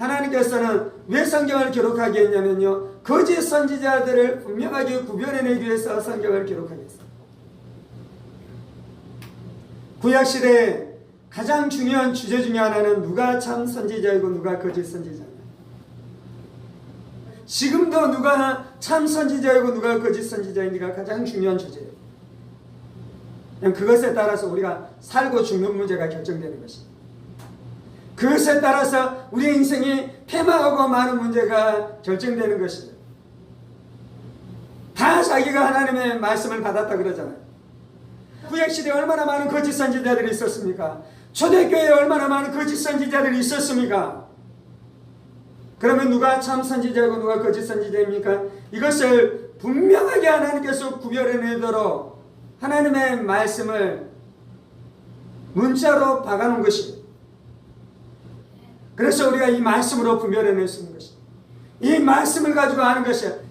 하나님께서는 왜 성경을 기록하게 했냐면요. 거짓 선지자들을 분명하게 구별해내기 위해서 성경을 기록하게 했어요. 구약시대에 가장 중요한 주제 중에 하나는 누가 참 선지자이고 누가 거짓 선지자냐. 지금도 누가 참 선지자이고 누가 거짓 선지자인지가 가장 중요한 주제예요. 그것에 따라서 우리가 살고 죽는 문제가 결정되는 것입니다. 그것에 따라서 우리 인생이 폐망하고 많은 문제가 결정되는 것입니다. 다 자기가 하나님의 말씀을 받았다 그러잖아요. 구약시대에 얼마나 많은 거짓 선지자들이 있었습니까? 초대교회에 얼마나 많은 거짓 선지자들이 있었습니까? 그러면 누가 참 선지자이고 누가 거짓 선지자입니까? 이것을 분명하게 하나님께서 구별해내도록 하나님의 말씀을 문자로 박아놓은 것입니다. 그래서 우리가 이 말씀으로 분별해낼 수 있는 것입니다. 이 말씀을 가지고 하는 것이야.